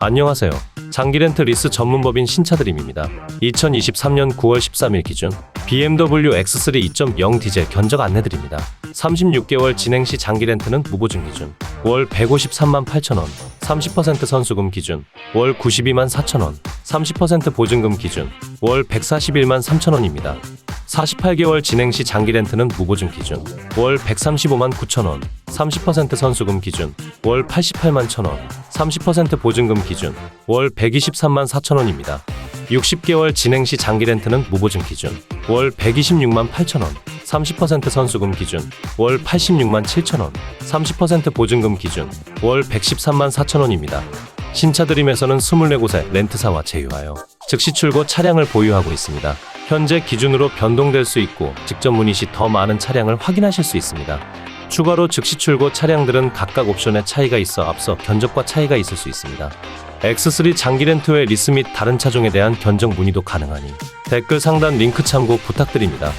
안녕하세요. 장기 렌트 리스 전문법인 신차드림입니다. 2023년 9월 13일 기준 BMW X3 2.0 디젤 견적 안내드립니다. 36개월 진행 시 장기 렌트는 무보증 기준 월 153만 8천 원, 30% 선수금 기준 월 92만 4천 원, 30% 보증금 기준 월 141만 3천 원입니다. 48개월 진행 시 장기 렌트는 무보증 기준 월 135만 9천 원, 30% 선수금 기준 월 88만 천 원, 30% 보증금 기준 월 123만 4천 원입니다. 60개월 진행 시 장기 렌트는 무보증 기준 월 126만 8천 원, 30% 선수금 기준 월 86만 7천 원, 30% 보증금 기준 월 113만 4천 원입니다. 신차 드림에서는 24곳의 렌트사와 제휴하여 즉시 출고 차량을 보유하고 있습니다. 현재 기준으로 변동될 수 있고 직접 문의 시 더 많은 차량을 확인하실 수 있습니다. 추가로 즉시 출고 차량들은 각각 옵션에 차이가 있어 앞서 견적과 차이가 있을 수 있습니다. X3 장기 렌트 외 리스 및 다른 차종에 대한 견적 문의도 가능하니 댓글 상단 링크 참고 부탁드립니다.